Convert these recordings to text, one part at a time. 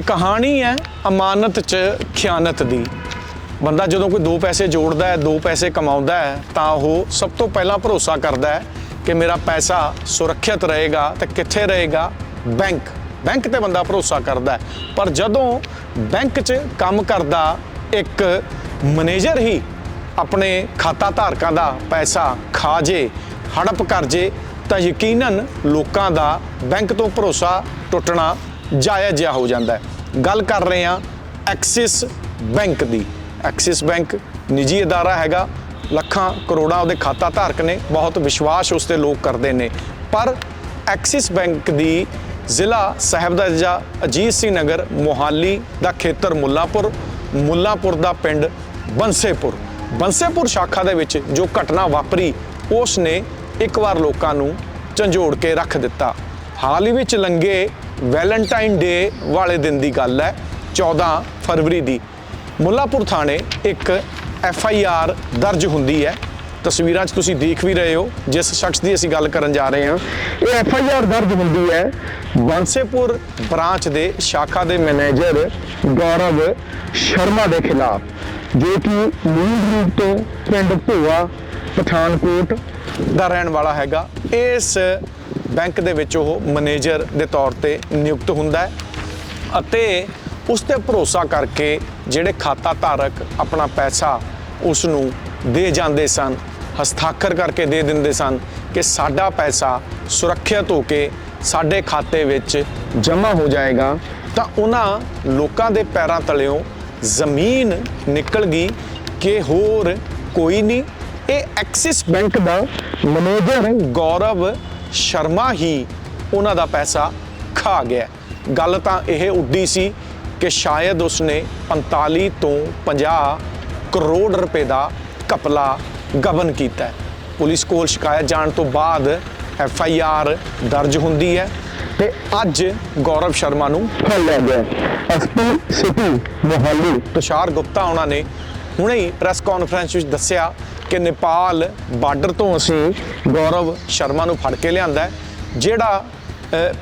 ਇਹ ਕਹਾਣੀ ਹੈ ਅਮਾਨਤ 'ਚ ਖਿਆਨਤ ਦੀ। ਬੰਦਾ ਜਦੋਂ ਕੋਈ ਦੋ ਪੈਸੇ ਜੋੜਦਾ ਹੈ, ਦੋ ਪੈਸੇ ਕਮਾਉਂਦਾ ਹੈ, ਤਾਂ ਉਹ ਸਭ ਤੋਂ ਪਹਿਲਾਂ ਭਰੋਸਾ ਕਰਦਾ ਹੈ ਕਿ ਮੇਰਾ ਪੈਸਾ ਸੁਰੱਖਿਅਤ ਰਹੇਗਾ ਤੇ ਕਿੱਥੇ ਰਹੇਗਾ? ਬੈਂਕ। ਬੈਂਕ ਤੇ ਬੰਦਾ ਭਰੋਸਾ ਕਰਦਾ ਹੈ। ਪਰ ਜਦੋਂ ਬੈਂਕ 'ਚ ਕੰਮ ਕਰਦਾ, ਇੱਕ ਮੈਨੇਜਰ ਹੀ ਆਪਣੇ ਖਾਤਾ ਧਾਰਕਾਂ ਦਾ ਪੈਸਾ ਖਾ ਜੇ, ਹੜਪ ਕਰ ਜੇ, ਤਾਂ ਯਕੀਨਨ ਲੋਕਾਂ ਦਾ ਬੈਂਕ ਤੋਂ ਭਰੋਸਾ ਟੁੱਟਣਾ ਜਾਇਜ਼ ਜਿਹਾ ਹੋ ਜਾਂਦਾ ਹੈ। ਗੱਲ ਕਰ ਰਹੇ ਹਾਂ ਐਕਸਿਸ ਬੈਂਕ ਦੀ। ਐਕਸਿਸ ਬੈਂਕ ਨਿੱਜੀ ਅਦਾਰਾ ਹੈਗਾ। ਲੱਖਾਂ ਕਰੋੜਾਂ ਉਹਦੇ ਖਾਤਾ ਧਾਰਕ ਨੇ। ਬਹੁਤ ਵਿਸ਼ਵਾਸ ਉਸ ਤੇ ਲੋਕ ਕਰਦੇ ਨੇ। ਪਰ ਐਕਸਿਸ ਬੈਂਕ ਦੀ ਜ਼ਿਲ੍ਹਾ ਸਾਹਿਬਜ਼ਾਦਾ ਅਜੀਤ ਸਿੰਘ ਨਗਰ, ਮੋਹਾਲੀ ਦਾ ਖੇਤਰ ਮੁੱਲਾਪੁਰ ਮੁੱਲਾਪੁਰ ਦਾ ਪਿੰਡ ਬੰਸੇਪੁਰ। ਬੰਸੇਪੁਰ ਸ਼ਾਖਾ ਦੇ ਵਿੱਚ ਜੋ ਘਟਨਾ ਵਾਪਰੀ, ਉਸ ਨੇ ਇੱਕ ਵਾਰ ਲੋਕਾਂ ਨੂੰ ਝੰਜੋੜ ਕੇ ਰੱਖ ਦਿੱਤਾ। ਹਾਲ ਹੀ ਵਿੱਚ ਲੰਗੇ ਵੈਲੈਂਟਾਈਨ ਡੇ ਵਾਲੇ ਦਿਨ ਦੀ ਗੱਲ ਹੈ 14 ਫਰਵਰੀ ਦੀ। ਮੁੱਲਾਪੁਰ ਥਾਣੇ ਇੱਕ ਐਫ ਆਈ ਆਰ ਦਰਜ ਹੁੰਦੀ ਹੈ। ਤਸਵੀਰਾਂ 'ਚ ਤੁਸੀਂ ਦੇਖ ਵੀ ਰਹੇ ਹੋ, ਜਿਸ ਸ਼ਖਸ ਦੀ ਅਸੀਂ ਗੱਲ ਕਰਨ ਜਾ ਰਹੇ ਹਾਂ। ਇਹ ਐਫ ਆਈ ਆਰ ਦਰਜ ਹੁੰਦੀ ਹੈ। ਬਾਂਸੇਪੁਰ ਬ੍ਰਾਂਚ ਦੇ ਸ਼ਾਖਾ ਦੇ ਮੈਨੇਜਰ ਗੌਰਵ ਸ਼ਰਮਾ ਦੇ ਖਿਲਾਫ, ਜੋ ਕਿ ਮੂਲ ਰੂਪ ਤੋਂ ਪਿੰਡ ਭੋਆ, ਪਠਾਨਕੋਟ ਦਾ ਰਹਿਣ ਵਾਲਾ ਹੈਗਾ। ਇਸ ਬੈਂਕ ਦੇ ਵਿੱਚ ਉਹ ਮੈਨੇਜਰ ਦੇ ਤੌਰ ਤੇ ਨਿਯੁਕਤ ਹੁੰਦਾ ਹੈ ਅਤੇ ਉਸ ਤੇ ਭਰੋਸਾ ਕਰਕੇ ਜਿਹੜੇ ਖਾਤਾ ਧਾਰਕ ਆਪਣਾ ਪੈਸਾ ਉਸ ਨੂੰ ਦੇ ਜਾਂਦੇ ਸਨ, ਹਸਤਾਖਰ ਕਰਕੇ ਦੇ ਦਿੰਦੇ ਸਨ ਕਿ ਸਾਡਾ ਪੈਸਾ ਸੁਰੱਖਿਅਤ ਹੋ ਕੇ ਸਾਡੇ ਖਾਤੇ ਵਿੱਚ ਜਮ੍ਹਾਂ ਹੋ ਜਾਏਗਾ, ਤਾਂ ਉਹਨਾਂ ਲੋਕਾਂ ਦੇ ਪੈਰਾਂ ਤਲਿਓਂ ਜ਼ਮੀਨ ਨਿਕਲ ਗਈ ਕਿ ਹੋਰ ਕੋਈ ਨਹੀਂ। ਇਹ ਐਕਸਿਸ ਬੈਂਕ ਦਾ ਮੈਨੇਜਰ ਗੌਰਵ ਸ਼ਰਮਾ ਹੀ ਉਹਨਾਂ ਦਾ ਪੈਸਾ ਖਾ ਗਿਆ। ਗੱਲ ਤਾਂ ਇਹ ਉੱਡੀ ਸੀ ਕਿ ਸ਼ਾਇਦ ਉਸਨੇ 45 ਤੋਂ 50 ਕਰੋੜ ਰੁਪਏ ਦਾ ਕਪਲਾ ਗਬਨ ਕੀਤਾ ਪੁਲਿਸ ਕੋਲ ਸ਼ਿਕਾਇਤ ਜਾਣ ਤੋਂ ਬਾਅਦ ਐਫ ਆਈ ਆਰ ਦਰਜ ਹੁੰਦੀ ਹੈ ਤੇ ਅੱਜ ਗੌਰਵ ਸ਼ਰਮਾ ਨੂੰ ਫੜ ਲਿਆ ਗਿਆ ਐਸਪੀ ਸਿਟੀ ਮੋਹਾਲੀ ਤੁਸ਼ਾਰ ਗੁਪਤਾ ਉਹਨਾਂ ਨੇ ਹੁਣੇ ਹੀ ਪ੍ਰੈਸ ਕਾਨਫਰੰਸ ਵਿੱਚ ਦੱਸਿਆ ਕਿ ਨੇਪਾਲ ਬਾਰਡਰ ਤੋਂ ਅਸੀਂ ਗੌਰਵ ਸ਼ਰਮਾ ਨੂੰ ਫੜ ਕੇ ਲਿਆਂਦਾ ਜਿਹੜਾ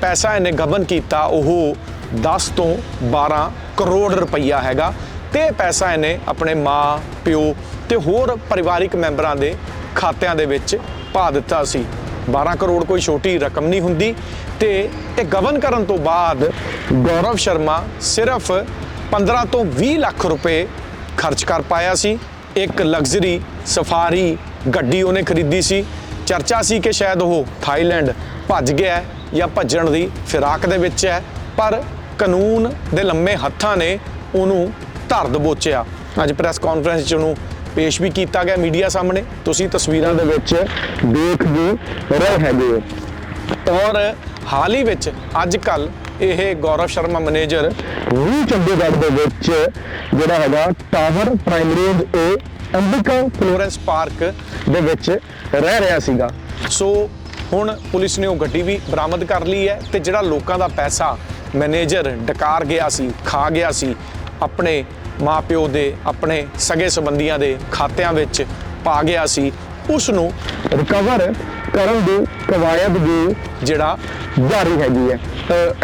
ਪੈਸਾ ਇਹਨੇ ਗਬਨ ਕੀਤਾ, ਉਹ 10 ਤੋਂ 12 ਕਰੋੜ ਰੁਪਈਆ ਹੈਗਾ ਤੇ ਪੈਸਾ ਇਹਨੇ ਆਪਣੇ ਮਾਂ, ਪਿਓ ਤੇ ਹੋਰ ਪਰਿਵਾਰਿਕ ਮੈਂਬਰਾਂ ਦੇ ਖਾਤਿਆਂ ਦੇ ਵਿੱਚ ਪਾ ਦਿੱਤਾ ਸੀ। 12 ਕਰੋੜ ਕੋਈ ਛੋਟੀ ਰਕਮ ਨਹੀਂ ਹੁੰਦੀ ਤੇ ਇਹ ਗਬਨ ਕਰਨ ਤੋਂ ਬਾਅਦ ਗੌਰਵ ਸ਼ਰਮਾ ਸਿਰਫ 15 ਤੋਂ 20 ਲੱਖ ਰੁਪਏ ਖਰਚ ਕਰ ਪਾਇਆ ਸੀ। ਇੱਕ ਲਗਜ਼ਰੀ ਸਫਾਰੀ ਗੱਡੀ ਉਹਨੇ ਖਰੀਦੀ ਸੀ। ਚਰਚਾ ਸੀ ਕਿ ਸ਼ਾਇਦ ਉਹ ਥਾਈਲੈਂਡ ਭੱਜ ਗਿਆ ਜਾਂ ਭੱਜਣ ਦੀ ਫਿਰਾਕ ਦੇ ਵਿੱਚ ਹੈ, ਪਰ ਕਾਨੂੰਨ ਦੇ ਲੰਮੇ ਹੱਥਾਂ ਨੇ ਉਹਨੂੰ ਧਰ ਦਬੋਚਿਆ। ਅੱਜ ਪ੍ਰੈਸ ਕਾਨਫਰੰਸ 'ਚ ਉਹਨੂੰ ਪੇਸ਼ ਵੀ ਕੀਤਾ ਗਿਆ ਮੀਡੀਆ ਸਾਹਮਣੇ। ਤੁਸੀਂ ਤਸਵੀਰਾਂ ਦੇ ਵਿੱਚ ਦੇਖ ਵੀ ਰਹੇ ਹੈਗੇ ਹੋ। ਔਰ ਹਾਲ ਹੀ ਵਿੱਚ ਅੱਜ ਕੱਲ ਇਹ ਗੌਰਵ ਸ਼ਰਮਾ ਮੈਨੇਜਰ ਵੀ ਚੰਡੀਗੜ੍ਹ ਦੇ ਵਿੱਚ ਜਿਹੜਾ ਹੈਗਾ tower primary A Ambika Florence park ਦੇ ਵਿੱਚ ਰਹਿ ਰਿਹਾ ਸੀਗਾ। ਸੋ ਹੁਣ ਪੁਲਿਸ ਨੇ ਉਹ ਗੱਡੀ ਵੀ ਬਰਾਮਦ ਕਰ ਲਈ ਹੈ ਤੇ ਜਿਹੜਾ ਲੋਕਾਂ ਦਾ ਪੈਸਾ ਮੈਨੇਜਰ ਡਕਾਰ ਗਿਆ ਸੀ, ਖਾ ਗਿਆ ਸੀ, ਆਪਣੇ ਮਾਪਿਓ ਦੇ, ਆਪਣੇ ਸਗੇ ਸੰਬੰਧੀਆਂ ਦੇ ਖਾਤਿਆਂ ਵਿੱਚ ਪਾ ਗਿਆ ਸੀ, ਉਸ ਨੂੰ ਰਿਕਵਰ ਕਰਨ ਦੀ ਕਵਾਇਦ ਵੀ ਜਿਹੜਾ ਜਾਰੀ ਹੈਗੀ ਹੈ।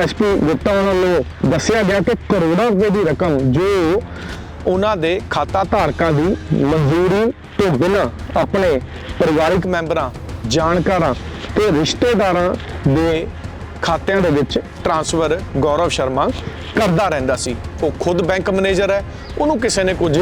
ਐਸਪੀ ਗੁਪਤਾ ਉਹਨਾਂ ਦੱਸਿਆ ਗਿਆ ਕਿ ਕਰੋੜਾਂ ਰੁਪਏ ਦੀ ਰਕਮ ਜੋ ਉਹਨਾਂ ਦੇ ਖਾਤਾ ਧਾਰਕਾਂ ਦੀ ਮਨਜ਼ੂਰੀ ਤੋਂ ਬਿਨਾਂ ਆਪਣੇ ਪਰਿਵਾਰਿਕ ਮੈਂਬਰਾਂ, ਜਾਣਕਾਰਾਂ ਤੇ ਰਿਸ਼ਤੇਦਾਰਾਂ ਦੇ ਖਾਤਿਆਂ ਦੇ ਵਿੱਚ ਟ੍ਰਾਂਸਫਰ ਗੌਰਵ ਸ਼ਰਮਾ ਕਰਦਾ ਰਹਿੰਦਾ ਸੀ। ਉਹ ਖੁਦ ਬੈਂਕ ਮੈਨੇਜਰ ਹੈ। ਉਹਨੂੰ ਕਿਸੇ ਨੇ ਕੁਝ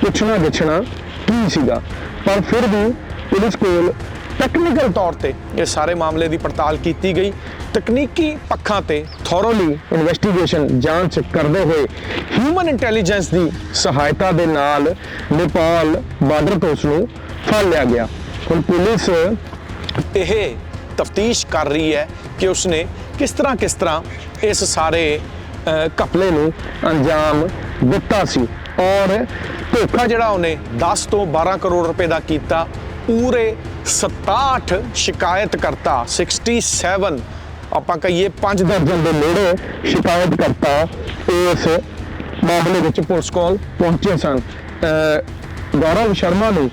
ਪੁੱਛਣਾ ਗਿੱਛਣਾ ਕੀ ਸੀਗਾ? ਪਰ ਫਿਰ ਵੀ ਪੁਲਿਸ ਕੋਲ ਟੈਕਨੀਕਲ ਤੌਰ ਤੇ ਇਹ ਸਾਰੇ ਮਾਮਲੇ ਦੀ ਪੜਤਾਲ ਕੀਤੀ ਗਈ। ਤਕਨੀਕੀ ਪੱਖਾਂ ਤੇ ਥੋਰੋਲੀ ਇਨਵੈਸਟੀਗੇਸ਼ਨ ਜਾਂਚ ਕਰਦੇ ਹੋਏ ਹਿਊਮਨ ਇੰਟੈਲੀਜੈਂਸ ਦੀ ਸਹਾਇਤਾ ਦੇ ਨਾਲ ਨੇਪਾਲ ਬਾਰਡਰ ਤੋਂ ਉਸ ਨੂੰ ਫੜ ਲਿਆ ਗਿਆ। ਹੁਣ ਪੁਲਿਸ ਇਹ ਤਫਤੀਸ਼ ਕਰ ਰਹੀ ਹੈ ਕਿ ਉਸਨੇ ਕਿਸ ਤਰ੍ਹਾਂ ਕਿਸ ਤਰ੍ਹਾਂ ਇਸ ਸਾਰੇ ਘਪਲੇ ਨੂੰ ਅੰਜਾਮ ਦਿੱਤਾ ਸੀ ਔਰ ਧੋਖਾ ਜਿਹੜਾ ਉਹਨੇ 10 ਤੋਂ 12 ਕਰੋੜ ਰੁਪਏ ਦਾ ਕੀਤਾ, ਪੂਰੇ 67 ਸ਼ਿਕਾਇਤਕਰਤਾ 67 ਆਪਾਂ ਕਹੀਏ 5 ਦਰਜਨ ਦੇ ਨੇੜੇ ਸ਼ਿਕਾਇਤਕਰਤਾ ਇਸ ਮਾਮਲੇ ਵਿੱਚ ਪੁਲਿਸ ਕੋਲ ਪਹੁੰਚੇ ਸਨ। ਗੌਰਵ ਸ਼ਰਮਾ ਨੂੰ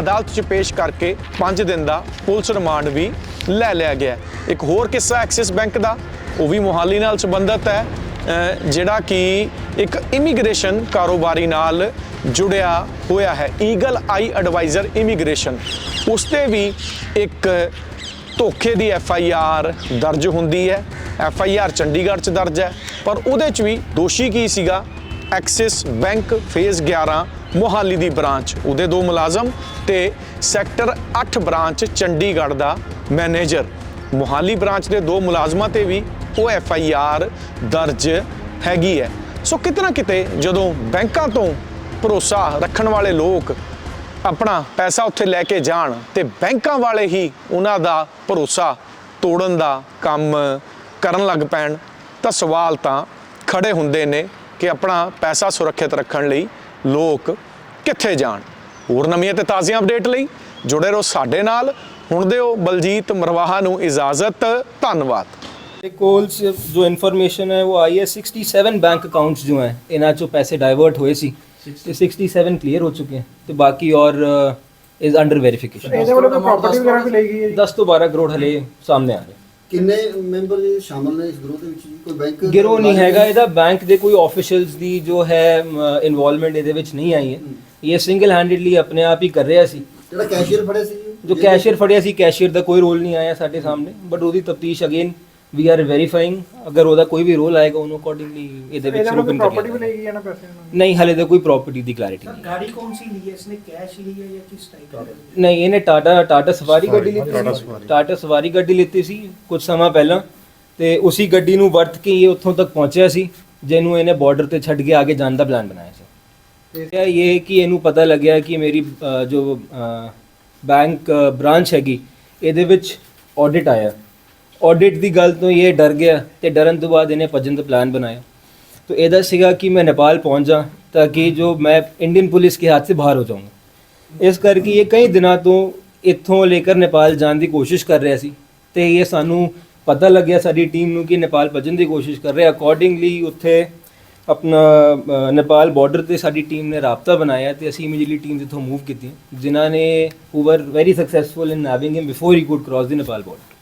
ਅਦਾਲਤ 'ਚ ਪੇਸ਼ ਕਰਕੇ 5 ਦਿਨ ਦਾ ਪੁਲਿਸ ਰਿਮਾਂਡ ਵੀ ਲੈ ਲਿਆ ਗਿਆ ਇੱਕ ਹੋਰ ਕਿੱਸਾ ਐਕਸਿਸ ਬੈਂਕ ਦਾ, ਉਹ ਵੀ ਮੋਹਾਲੀ ਨਾਲ ਸੰਬੰਧਿਤ ਹੈ। ਜਿਹੜਾ ਕਿ ਇੱਕ ਇਮੀਗ੍ਰੇਸ਼ਨ ਕਾਰੋਬਾਰੀ ਨਾਲ ਜੁੜਿਆ ਹੋਇਆ ਹੈ ਈਗਲ ਆਈ ਐਡਵਾਈਜ਼ਰ ਇਮੀਗ੍ਰੇਸ਼ਨ ਉਸ ਤੇ ਵੀ ਇੱਕ ਧੋਖੇ ਦੀ ਐਫ ਆਈ ਆਰ ਦਰਜ ਹੁੰਦੀ ਹੈ। ਐਫ ਆਈ ਆਰ ਚੰਡੀਗੜ੍ਹ 'ਚ ਦਰਜ ਹੈ, ਪਰ ਉਹਦੇ 'ਚ ਵੀ ਦੋਸ਼ੀ ਕੀ ਸੀਗਾ? ਐਕਸਿਸ ਬੈਂਕ ਫੇਜ਼ 11 ਮੋਹਾਲੀ ਦੀ ਬ੍ਰਾਂਚ, ਉਹਦੇ ਦੋ ਮੁਲਾਜ਼ਮ ਤੇ ਸੈਕਟਰ 8 ਬ੍ਰਾਂਚ, ਚੰਡੀਗੜ੍ਹ ਦਾ ਮੈਨੇਜਰ। ਮੋਹਾਲੀ ਬ੍ਰਾਂਚ ਦੇ ਦੋ ਮੁਲਾਜ਼ਮਾਂ ਤੇ ਵੀ ਉਹ ਐਫ ਆਈ ਆਰ ਦਰਜ ਹੈਗੀ ਹੈ। ਸੋ ਕਿਤੇ ਨਾ ਕਿਤੇ ਜਦੋਂ ਬੈਂਕਾਂ ਤੋਂ ਭਰੋਸਾ ਰੱਖਣ ਵਾਲੇ ਲੋਕ ਆਪਣਾ ਪੈਸਾ ਉੱਥੇ ਲੈ ਕੇ ਜਾਣ ਤੇ ਬੈਂਕਾਂ ਵਾਲੇ ਹੀ ਉਹਨਾਂ ਦਾ ਭਰੋਸਾ ਤੋੜਨ ਦਾ ਕੰਮ ਕਰਨ ਲੱਗ ਪੈਣ, ਤਾਂ ਸਵਾਲ ਤਾਂ ਖੜੇ ਹੁੰਦੇ ਨੇ ਕਿ ਆਪਣਾ ਪੈਸਾ ਸੁਰੱਖਿਅਤ ਰੱਖਣ ਲਈ ਲੋਕ ਕਿੱਥੇ ਜਾਣ। ਹੋਰ ਨਵੀਆਂ ਤੇ ਤਾਜ਼ੀਆਂ ਅਪਡੇਟ ਲਈ ਜੁੜੇ ਰਹੋ ਸਾਡੇ ਨਾਲ। ਹੁਣ ਦਿਓ ਬਲਜੀਤ ਮਰਵਾਹਾ ਨੂੰ ਇਜਾਜ਼ਤ, ਧੰਨਵਾਦ। ਇਹ ਕੋਲ ਜੋ ਇਨਫੋਰਮੇਸ਼ਨ ਹੈ ਉਹ ਆਈ ਹੈ 67 ਬੈਂਕ ਅਕਾਊਂਟਸ ਜੋ ਹੈ ਇਹਨਾਂ ਚੋਂ ਪੈਸੇ ਡਾਇਵਰਟ ਹੋਏ ਸੀ। ਤੇ 67 ਕਲੀਅਰ ਹੋ ਚੁੱਕੇ ਹਨ ਤੇ ਬਾਕੀ ਔਰ ਇਜ਼ ਅੰਡਰ ਵੈਰੀਫਿਕੇਸ਼ਨ ਇਹਦੇ ਵੱਲੋਂ ਕੋਈ ਪ੍ਰਾਪਰਟੀ ਵਗੈਰਾ ਵੀ ਲਈ ਗਈ ਹੈ ਜੀ? 10 ਤੋਂ 12 ਕਰੋੜ ਹਲੇ ਸਾਹਮਣੇ ਆ ਰਹੇ। ਕਿੰਨੇ ਮੈਂਬਰ ਜੀ ਸ਼ਾਮਲ ਨੇ ਇਸ ਗਰੋਹ ਦੇ ਵਿੱਚ ਜੀ? ਕੋਈ ਬੈਂਕ ਗਿਰੋ ਨਹੀਂ ਹੈਗਾ ਇਹਦਾ ਬੈਂਕ ਦੇ ਕੋਈ ਆਫੀਸ਼ੀਅਲਸ ਦੀ ਜੋ ਹੈ ਇਨਵੋਲਵਮੈਂਟ ਇਹਦੇ ਵਿੱਚ ਨਹੀਂ ਆਈ ਹੈ। ਇਹ ਸਿੰਗਲ ਹੈਂਡਡਲੀ ਆਪਣੇ ਆਪ ਹੀ ਕਰ ਰਿਹਾ ਸੀ। ਜਿਹੜਾ ਕੈਸ਼ੀਅਰ ਫੜਿਆ ਸੀ ਜੀ, ਜੋ ਕੈਸ਼ੀਅਰ ਫੜਿਆ ਸੀ ਕੈਸ਼ੀਅਰ ਦਾ ਕੋਈ ਰੋਲ ਨਹੀਂ ਆਇਆ ਸਾਡੇ ਸਾਹਮਣੇ ਬਟ ਉਹਦੀ ਤਫਤੀਸ਼ ਅਗੇਨ ਵੀ ਆਰ ਵੈਰੀਫਾਈਂਗ ਅਗਰ ਉਹਦਾ ਕੋਈ ਵੀ ਰੋਲ ਆਏਗਾ ਉਹਨੂੰ ਅਕੋਰਡਿੰਗਲੀ ਇਹਦੇ ਵਿੱਚ ਰੋਪਿੰਗ ਪ੍ਰੋਪਰਟੀ ਵੀ ਲਈ ਹੈ ਪੈਸੇ ਨਹੀਂ ਹਲੇ ਤਾਂ ਕੋਈ ਪ੍ਰੋਪਰਟੀ ਦੀ ਕਲੈਰਿਟੀ ਨਹੀਂ। ਗਾੜੀ ਕੌਣ ਸੀ ਲਈ ਹੈ? ਇਸਨੇ ਕੈਸ਼ ਲਈ ਹੈ ਜਾਂ ਕਿਸ ਟਾਈਪ ਦੀ? ਨਹੀਂ ਇਹਨੇ ਟਾਟਾ ਟਾਟਾ ਸਵਾਰੀ ਗੱਡੀ ਲਈ ਸੀ। ਟਾਟਾ ਸਵਾਰੀ। ਗੱਡੀ ਲਈ ਸੀ ਕੁਝ ਸਮਾਂ ਪਹਿਲਾਂ ਤੇ ਉਸੇ ਗੱਡੀ ਨੂੰ ਵਰਤ ਕੇ ਇਹ ਉੱਥੋਂ ਤੱਕ ਪਹੁੰਚਿਆ ਸੀ ਜਿਹਨੂੰ ਇਹਨੇ ਬਾਰਡਰ ਤੇ ਛੱਡ ਕੇ ਆਗੇ ਜਾਣ ਦਾ ਪਲਾਨ ਬਣਾਇਆ ਸੀ। ਇਹ ਇਹ ਕਿ ਇਹਨੂੰ ਪਤਾ ਲੱਗਿਆ ਕਿ ਮੇਰੀ ਜੋ ਬੈਂਕ ਬ੍ਰਾਂਚ ਹੈਗੀ ਇਹਦੇ ਵਿੱਚ ਆਡਿਟ ਆਇਆ। ਆਡਿਟ ਦੀ ਗੱਲ ਤੋਂ ਇਹ ਡਰ ਗਿਆ ਤੇ ਡਰਨ ਤੋਂ ਬਾਅਦ ਇਹਨੇ ਭੱਜਣ ਦਾ ਪਲਾਨ ਬਣਾਇਆ। तो ਇਹਦਾ ਸੀਗਾ ਕਿ ਮੈਂ ਨੇਪਾਲ ਪਹੁੰਚ ਜਾ ਤਾਂ ਕਿ ਜੋ ਮੈਂ ਇੰਡੀਅਨ ਪੁਲਿਸ ਕੇ ਹੱਥ ਸੇ ਬਾਹਰ ਹੋ ਜਾਊਂਗਾ। ਇਸ ਕਰਕੇ ਇਹ ਕਈ ਦਿਨਾਂ ਤੋਂ ਇੱਥੋਂ ਲੈ ਕੇ ਨੇਪਾਲ ਜਾਣ ਦੀ ਕੋਸ਼ਿਸ਼ ਕਰ ਰਿਹਾ ਸੀ ਤੇ ਇਹ ਸਾਨੂੰ ਪਤਾ ਲੱਗਿਆ ਸਾਡੀ ਟੀਮ ਨੂੰ ਕਿ ਨੇਪਾਲ ਭੱਜਣ ਦੀ ਕੋਸ਼ਿਸ਼ ਕਰ ਰਿਹਾ। ਅਕੋਰਡਿੰਗਲੀ ਉੱਥੇ ਆਪਣਾ ਨੇਪਾਲ ਬਾਰਡਰ ਤੇ ਸਾਡੀ ਟੀਮ ਨੇ ਰਾਬਤਾ ਬਣਾਇਆ ਤੇ ਅਸੀਂ ਇਮੀਡੀਏਟਲੀ ਟੀਮ ਇੱਥੋਂ ਮੂਵ ਕੀਤੀ। ਜਿਨ੍ਹਾਂ ਨੇ who were very successful in nabbing him before he could cross the Nepal border